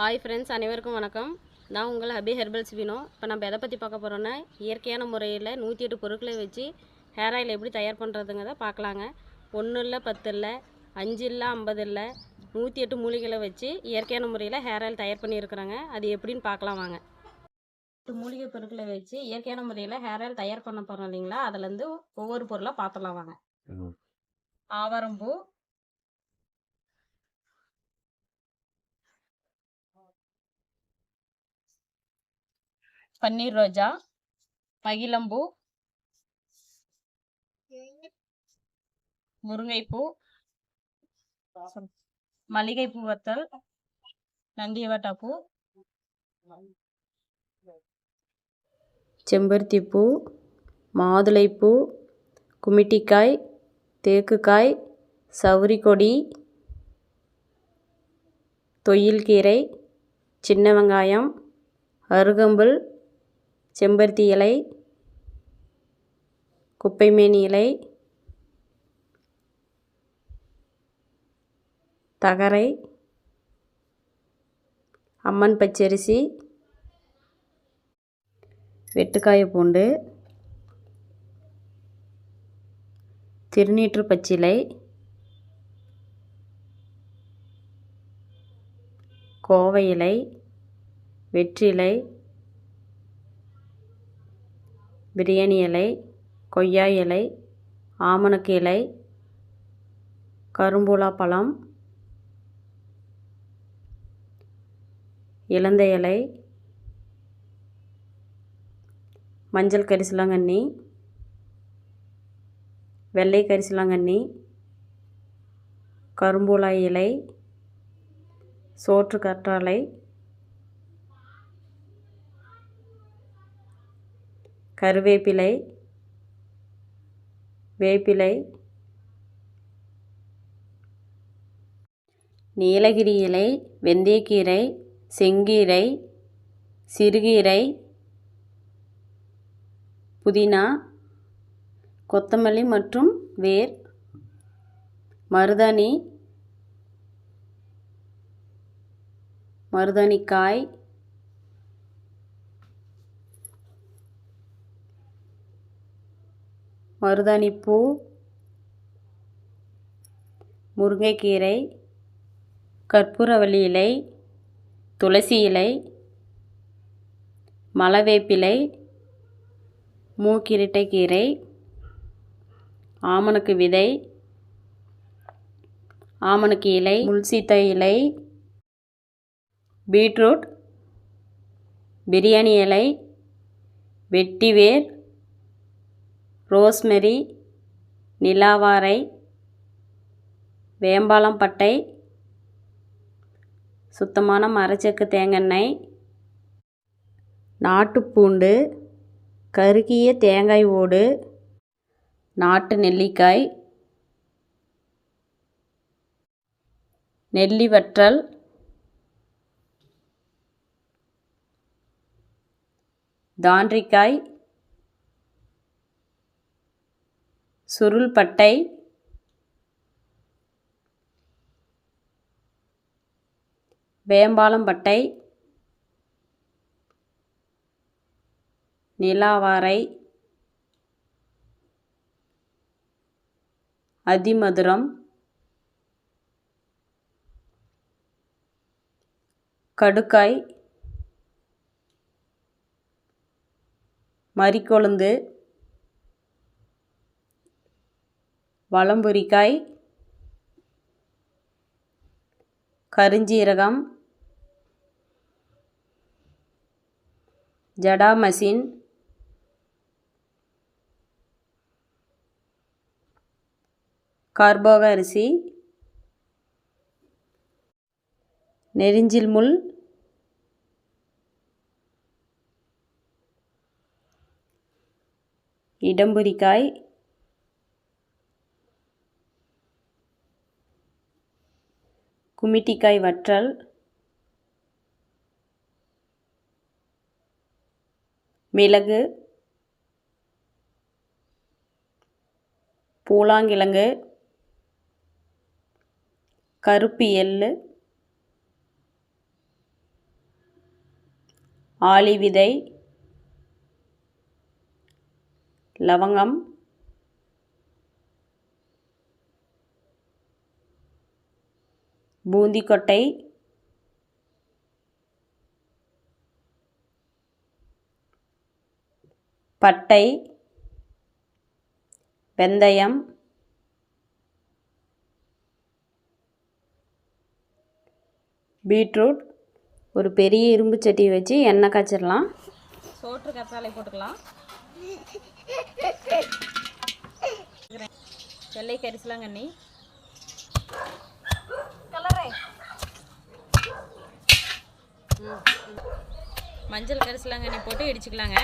Hi friends அனைவருக்கும் வணக்கம். நான் உங்கள் ஹபி ஹெர்பல்ஸ் வினோ. இப்போ நம்ம எதை பற்றி பார்க்க போகிறோன்னா இயற்கையான முறையில் நூற்றி எட்டு பொருட்களை வச்சு ஹேர் ஆயில் எப்படி தயார் பண்ணுறதுங்கிறத பார்க்கலாங்க. ஒன்று இல்லை பத்து இல்லை அஞ்சு இல்லை ஐம்பது இல்லை நூற்றி எட்டு மூலிகைகளை வச்சு இயற்கையான முறையில் ஹேர் ஆயில் தயார் பண்ணியிருக்கிறாங்க. அது எப்படின்னு பார்க்கலாம் வாங்க. எட்டு மூலிகை பொருட்களை வச்சு இயற்கையான முறையில் ஹேர் ஆயில் தயார் பண்ண போகிறோம் இல்லைங்களா? அதுலேருந்து ஒவ்வொரு பொருளாக பார்த்துலாம் வாங்க. ஆவாரம்பூ பன்னீர் ரோஜா மகிழம்பூ முருங்கைப்பூ மல்லிகைப்பூ வத்தல் நந்தியவட்டாப்பூ செம்பருத்திப்பூ மாதுளைப்பூ குமிட்டிக்காய் தேக்குக்காய் சவுரிக்கொடி தொய்யில்கீரை சின்ன வெங்காயம் அருகம்புல் செம்பருத்தி இலை குப்பைமேனி இலை தகரை அம்மன் பச்சரிசி வெட்டுக்காய பூண்டு திருநீற்று பச்சிலை கோவை இலை வெற்றிலை பிரியாணி இலை கொய்யா இலை ஆமணக்கு இலை கரும்புலா பழம் இலந்த இலை மஞ்சள் கரிசலாங்கண்ணி வெள்ளை கரிசலாங்கண்ணி கரும்புலா இலை சோற்று கற்றாழை கருவேப்பிலை வேப்பிலை நீலகிரி இலை வெந்தயக்கீரை செங்கீரை சிறுகீரை புதினா கொத்தமல்லி மற்றும் வேர் மருதாணி மருதாணிக்காய் மருதாணிப்பூ முருங்கைக்கீரை கற்பூரவள்ளி இலை துளசி இலை மலவேப்பிலை மூக்கிரட்டைக்கீரை ஆமணக்கு விதை ஆமணக்கு இலை முல்சீத்த இலை பீட்ரூட் பிரியாணி இலை வெட்டிவேர் ரோஸ்மெரி நிலாவாரை வேம்பாலம் பட்டை சுத்தமான மரச்செக்கு தேங்காய் நாட்டுப்பூண்டு கருகிய தேங்காய் ஓடு நாட்டு நெல்லிக்காய் நெல்லி வற்றல் தாண்டிக்காய் சுருள்பட்டை வேம்பாலம்பட்டை நிலாவாரை அதிமதுரம். கடுக்காய். மரிக்கொழுந்து வளம்புரிக்காய் கருஞ்சீரகம் ஜடாமசின் கார்போக அரிசி நெரிஞ்சில் முள் இடம்புரிக்காய் குமிட்டிக்காய் வற்றல். மிளகு. பூலாங்கிழங்கு. கருப்பு எள்ளு. ஆலிவிதை லவங்கம். பூந்திக்கொட்டை. பட்டை. வெந்தயம். பீட்ரூட். ஒரு பெரிய இரும்பு சட்டி வச்சு எண்ணெய் காய்ச்சிடலாம். சோற்று கற்றாழை போட்டுக்கலாம். வெள்ளை கரிசலாங்கண்ணி. மஞ்சள் கரிசலாங்கண்ணி போட்டு இடிச்சுக்கலாங்க.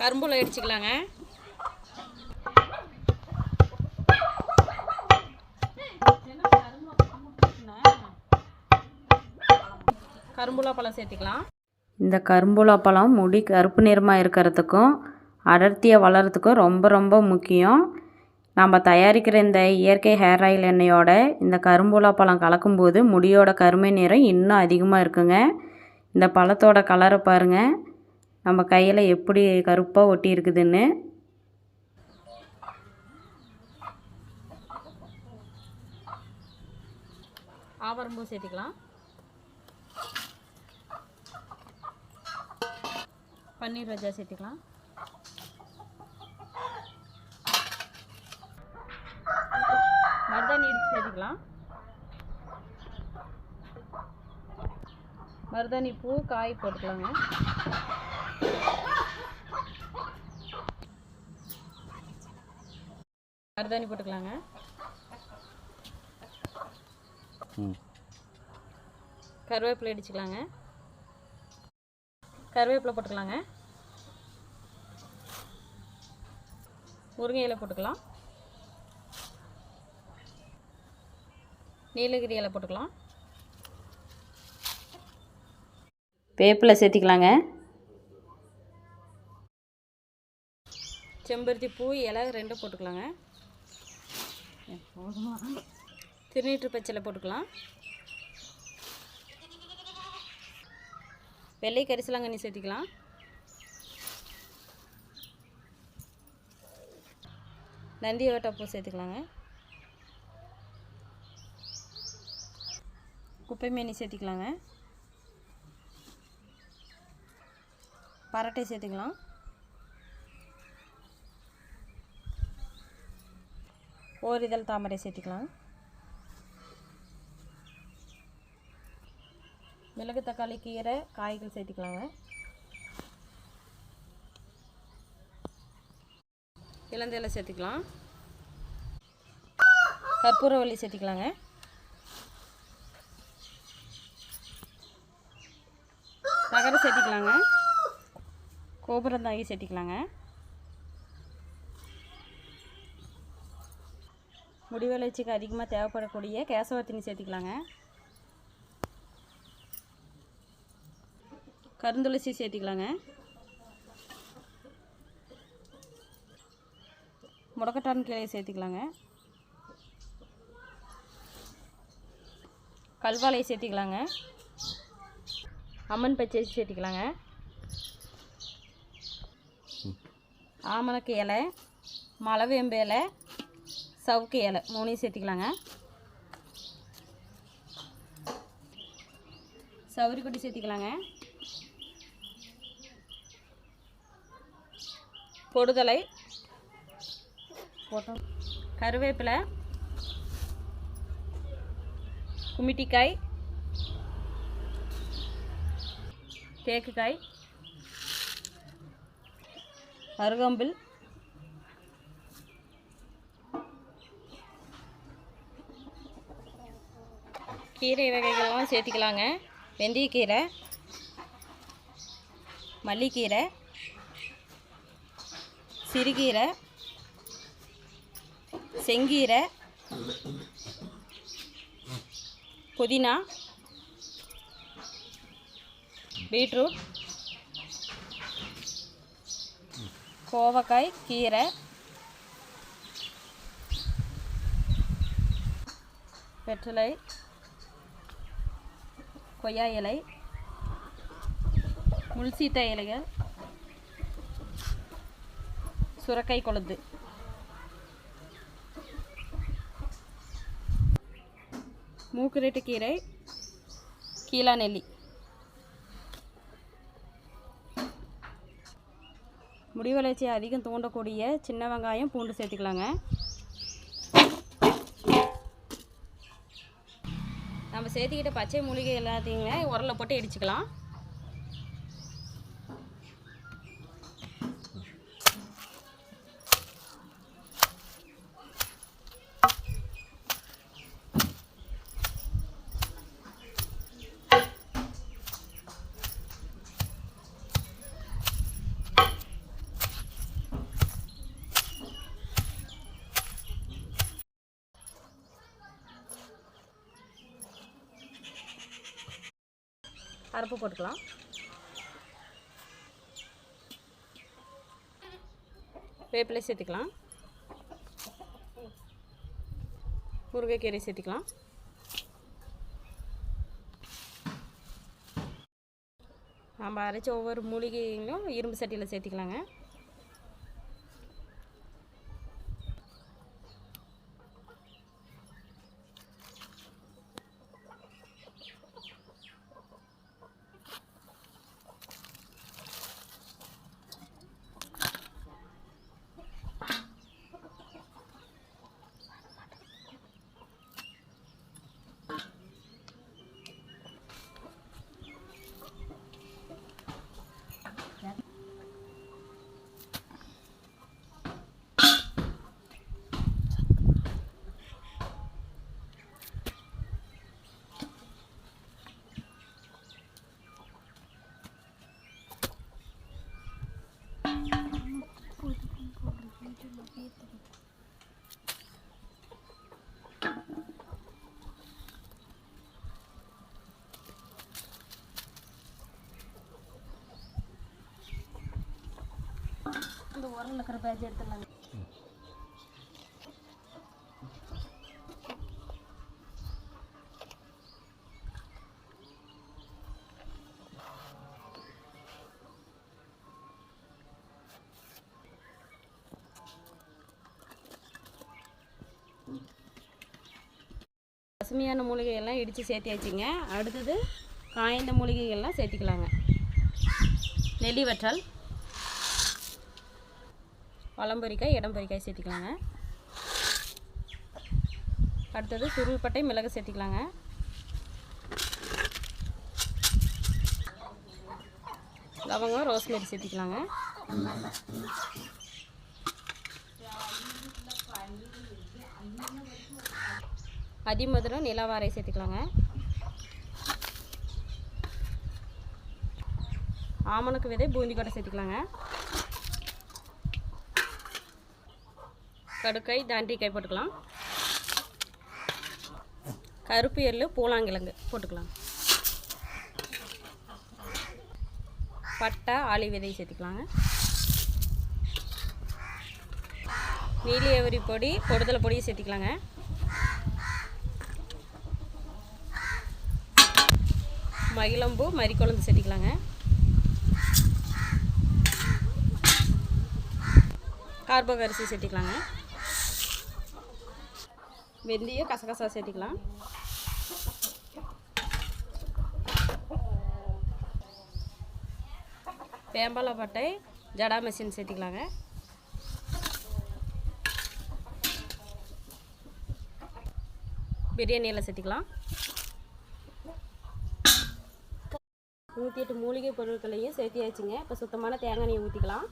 கரும்புல இடிச்சுக்கலாங்க. கரும்புலா பழம் சேர்த்துக்கலாம். இந்த கரும்புலா பழம் முடி கருப்பு நிறமாக இருக்கிறதுக்கும் அடர்த்தியாக வளர்கிறதுக்கும் ரொம்ப ரொம்ப முக்கியம். நம்ம தயாரிக்கிற இந்த இயற்கை ஹேர் ஆயில் எண்ணெயோட இந்த கரும்புலா பழம் கலக்கும்போது முடியோட கருமை நிறம் இன்னும் அதிகமாக இருக்குங்க. இந்த பழத்தோட கலரை பாருங்கள் நம்ம கையில் எப்படி கருப்பாக ஒட்டி இருக்குதுன்னு. ஆவரம்பூ சேர்த்துக்கலாம். பன்னீர் ரோஜா சேர்த்துக்கலாம். மருதாணி இடிச்சு சேர்த்துக்கலாம். மருதாணி பூ காய் போட்டுக்கலாங்க. மருதாணி போட்டுக்கலாங்க. கருவேப்பிலை இடிச்சுக்கலாங்க. கருவேப்பிலை போட்டுக்கலாங்க. முருங்கை இலை போட்டுக்கலாம். நீலகிரி இலை போட்டுக்கலாம். வேப்பிலை சேர்த்திக்கலாங்க. செம்பருத்தி பூ இலை ரெண்டும் போட்டுக்கலாங்க. திருநீற்று பச்சிலை போட்டுக்கலாம். வெள்ளை கரிசலாங்கண்ணி சேர்த்திக்கலாம். நந்தி பூ சேர்த்துக்கலாங்க. குப்பை மேனி சேர்த்திக்கலாங்க. பரட்டை சேர்த்துக்கலாம். ஓரிதழ் தாமரை சேர்த்துக்கலாம். மிளகு தக்காளி கீரை காய்கள் சேர்த்துக்கலாங்க. இளந்தையில் சேர்த்துக்கலாம். கற்பூரவள்ளி சேர்த்துக்கலாங்க. தகர சேர்த்திக்கலாங்க. கோபுரந்தாங்கி சேர்த்திக்கலாங்க. முடி வளர்ச்சிக்கு அதிகமாக தேவைப்படக்கூடிய கேசவத்தினி சேர்த்திக்கலாங்க. கருந்துளசி சேர்த்திக்கலாங்க. முடக்கட்டான் கிளையை சேர்த்திக்கலாங்க. கல்வாழையை சேர்த்திக்கலாங்க. அம்மன் பச்சரிசி சேர்த்திக்கலாங்க. ஆமணக்கு இலை மலவேம்பு இலை சவுக்கு இலை மூணையும் சேர்த்திக்கலாங்க. சவுரிக்குட்டி சேர்த்திக்கலாங்க. பொடுதலை போட்டோம். கருவேப்பிலை குமிட்டிக்காய் தேக்குக்காய் அருகம்பில் கீரை வகைகள்லாம் சேர்த்திக்கலாங்க. வெந்தயக்கீரை மல்லிக்கீரை சிறுகீரை செங்கீரை புதினா பீட்ரூட் கோவக்காய் கீரை. வெற்றிலை கொய்யா இலை முள்சீத்த இலைகள். சுரக்காய் கொழுந்து. மூக்குரெட்டு கீரை கீழா நெல்லி. முடி வளர்ச்சியை அதிகம் தூண்டக்கூடிய சின்ன வெங்காயம் பூண்டு சேர்த்துக்கலாங்க. நம்ம சேர்த்துக்கிட்ட பச்சை மூலிகை எல்லாத்தையுங்க உரலை போட்டு இடிச்சுக்கலாம். அரைப்பு போட்டுக்கலாம். வேப்பிலை சேர்த்துக்கலாம். முருங்கைக்கீரை சேர்த்துக்கலாம். நம்ம அரைச்ச ஒவ்வொரு மூலிகைகளும் இரும்பு சட்டியில் சேர்த்துக்கலாங்க. இந்த உரல் இருக்கிற பேஜ் எடுத்துடலாங்க பசுமையான மூலிகைகள்லாம் இடித்து சேர்த்தியாச்சுங்க. அடுத்தது காய்ந்த மூலிகைகள்லாம் சேர்த்திக்கலாங்க. நெல்லி வற்றல் வலம்பரிக்காய் இடம்பரிக்காய் சேர்த்திக்கலாங்க. அடுத்தது சுருள்பட்டை மிளகு சேர்த்திக்கலாங்க. லவங்கம் ரோஸ்மேரி சேர்த்திக்கலாங்க. அதிமதுரம் நிலவாரை சேர்த்துக்கலாங்க. ஆமணக்கு விதை பூந்தி கொட்டை சேர்த்துக்கலாங்க. கடுக்காய் தாண்டிக்காய் போட்டுக்கலாம். கருப்பு எள்ளு பூலாங்கிழங்கு போட்டுக்கலாம். பட்டை ஆளி விதை சேர்த்துக்கலாங்க. நீலியவரி பொடி பொடுதலை பொடியை சேர்த்துக்கலாங்க. மகிழம்பூ மறிக்குழந்து செட்டிக்கலாங்க கார்போக அரிசி சேர்த்திக்கலாங்க வெந்தயம் கசகசா சேர்த்திக்கலாம் பேம்பாலப்பட்டை ஜடா மெஷின் சேர்த்திக்கலாங்க பிரியாணியில் சேர்த்திக்கலாம் நூற்றி எட்டு மூலிகை பொருட்களையும் சேர்த்தியாச்சுங்க. இப்போ சுத்தமான தேங்காய் எண்ணெய் ஊற்றிக்கலாம்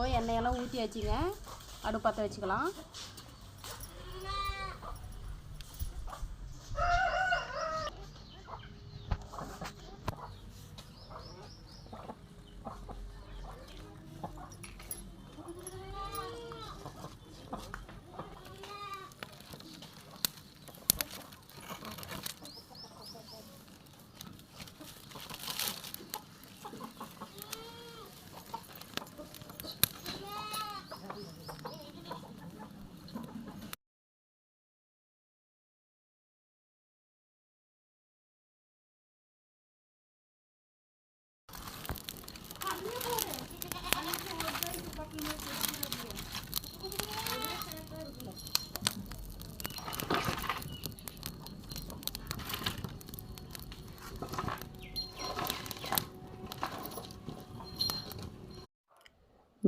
இப்போது எண்ணெயெல்லாம் ஊற்றி வச்சுங்க. அடுப்பற்ற வச்சுக்கலாம்.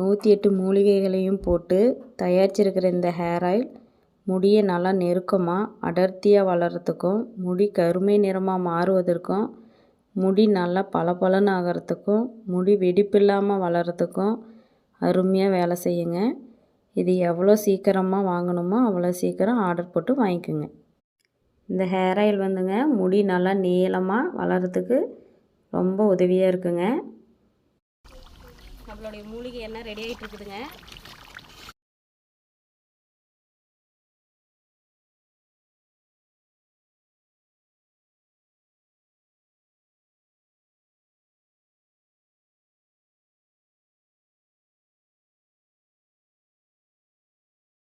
நூற்றி எட்டு மூலிகைகளையும் போட்டு தயாரிச்சிருக்கிற இந்த ஹேர் ஆயில் முடியை நல்லா நெருக்கமாக அடர்த்தியாக வளர்கிறதுக்கும் முடி கருமை நிறமாக மாறுவதற்கும் முடி நல்லா பளபளன்னு ஆகிறதுக்கும் முடி வெடிப்பில்லாமல் வளர்கிறதுக்கும் அருமையாக வேலை செய்யுங்க. இது எவ்வளோ சீக்கிரமாக வாங்கணுமோ அவ்வளோ சீக்கிரம் ஆர்டர் போட்டு வாங்கிக்கோங்க. இந்த ஹேர் ஆயில் வந்துங்க முடி நல்லா நீளமாக வளர்கிறதுக்கு ரொம்ப உதவியாக இருக்குங்க. நம்மளுடைய மூலிகை எண்ணெய் ரெடி ஆகிட்டு இருக்குதுங்க.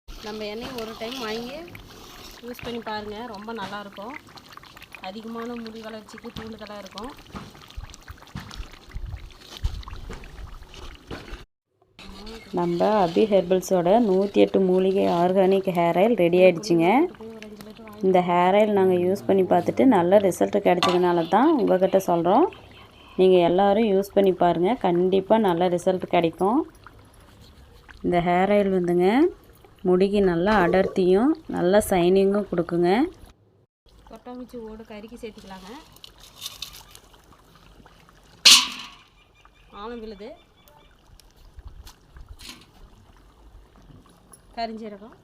நம்ம எண்ணெய் ஒரு டைம் வாங்கி யூஸ் பண்ணி பாருங்கள் ரொம்ப நல்லாயிருக்கும் அதிகமான முடி வளர்ச்சிக்கு தூண்டுதலாக இருக்கும். நம்ம அபி ஹெர்பல்ஸோட நூற்றி எட்டு மூலிகை ஆர்கானிக் ஹேர் ஆயில் ரெடி ஆகிடுச்சிங்க இந்த ஹேர் ஆயில் நாங்கள் யூஸ் பண்ணி பார்த்துட்டு நல்ல ரிசல்ட் கிடைச்சதுனால தான் உங்கள்கிட்ட சொல்கிறோம் நீங்கள் எல்லோரும் யூஸ் பண்ணி பாருங்கள் கண்டிப்பாக நல்ல ரிசல்ட் கிடைக்கும். இந்த ஹேர் ஆயில் வந்துங்க முடிக்கு நல்லா அடர்த்தியும் நல்லா சைனிங்கும் கொடுக்குங்க. கொட்டாங்குச்சி ஓடு கறிக்கு சேர்த்துக்கலாங்க. ஆழம் விழுது. கரிஞ்சீரகம்.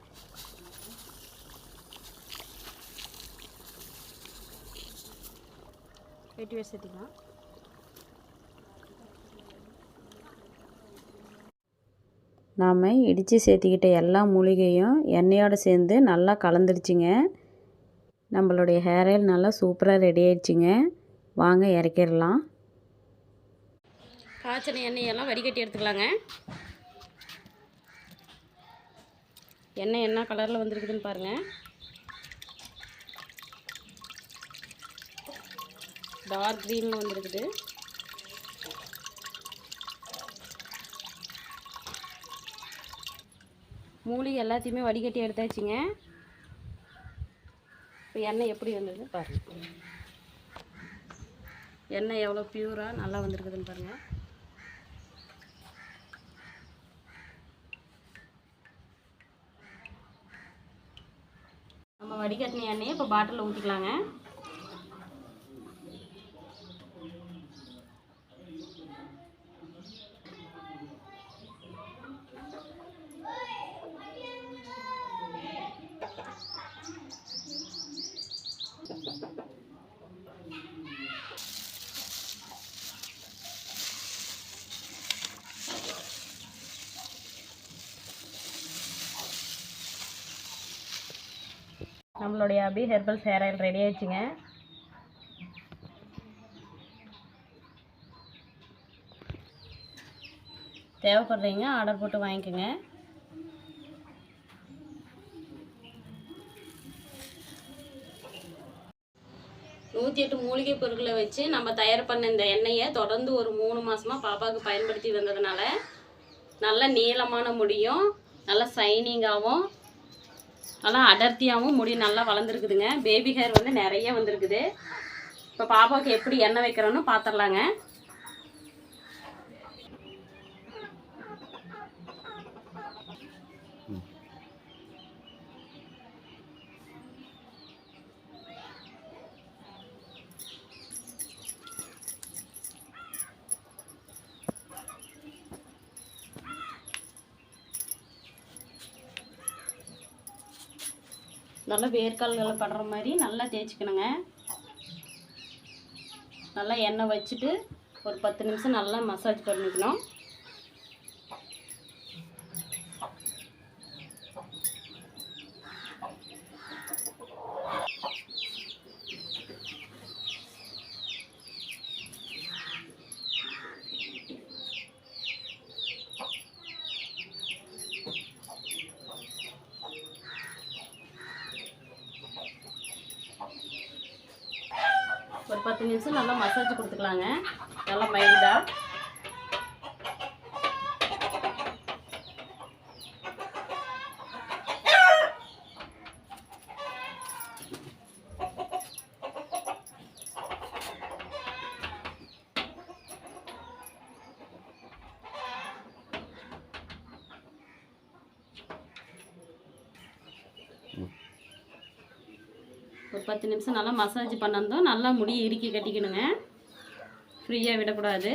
வெட்டி சேர்த்துக்கலாம் நாம் இடித்து சேர்த்துக்கிட்ட எல்லா மூலிகையும் எண்ணெயோடு சேர்ந்து நல்லா கலந்துருச்சுங்க. நம்மளுடைய ஹேர் ஆயில் நல்லா சூப்பராக ரெடி ஆயிடுச்சுங்க. வாங்க இறக்கிடலாம். காய்ச்சன எண்ணெயெல்லாம் வடிகட்டி எடுத்துக்கலாங்க. எண்ணெய் என்ன கலரில் வந்திருக்குதுன்னு பாருங்கள் டார்க் க்ரீனில் வந்திருக்குது. மூலிகை எல்லாத்தையுமே வடிகட்டி எடுத்தாச்சுங்க. இப்போ எண்ணெய் எப்படி வந்தது பாருங்கள் எண்ணெய் எவ்வளோ பியூராக நல்லா வந்திருக்குதுன்னு பாருங்கள் நம்ம வடிகட்டின எண்ணெயை இப்போ பாட்டிலில் ஊற்றிக்கலாங்க நம்மளுடைய Abhi herbal hair oil ready ஆயிடுச்சுங்க. தேவைப்படுறீங்க ஆர்டர் போட்டு வாங்கிக்கோங்க. நூற்றி எட்டு மூலிகை பொருட்களை வச்சு நம்ம தயார் பண்ண இந்த எண்ணெயை தொடர்ந்து ஒரு மூணு மாதமாக பாப்பாவுக்கு பயன்படுத்தி வந்ததுனால நல்ல நீளமான முடியும் நல்ல சைனிங்காகவும் நல்லா அடர்த்தியாகவும் முடி நல்லா வளர்ந்துருக்குதுங்க. பேபி ஹேர் வந்து நிறைய வந்திருக்குது. இப்போ பாப்பாவுக்கு எப்படி எண்ணெய் வைக்கிறோன்னு பார்த்துடலாங்க நல்லா வேர்க்கால்கள் படுற மாதிரி நல்லா தேய்ச்சிக்கணுங்க. நல்லா எண்ணெய் வச்சுட்டு ஒரு பத்து நிமிஷம் நல்லா மசாஜ் பண்ணிக்கணும் ஒரு பத்து நிமிஷம் நல்லா மசாஜ் கொடுத்துக்கலாங்க. நல்லா மைல்டாக ஒரு பத்து நிமிஷம் நல்லா மசாஜ் பண்ணந்தோம் நல்லா முடியை இறுக்கி கட்டிக்கணுங்க. ஃப்ரீயாக விடக்கூடாது.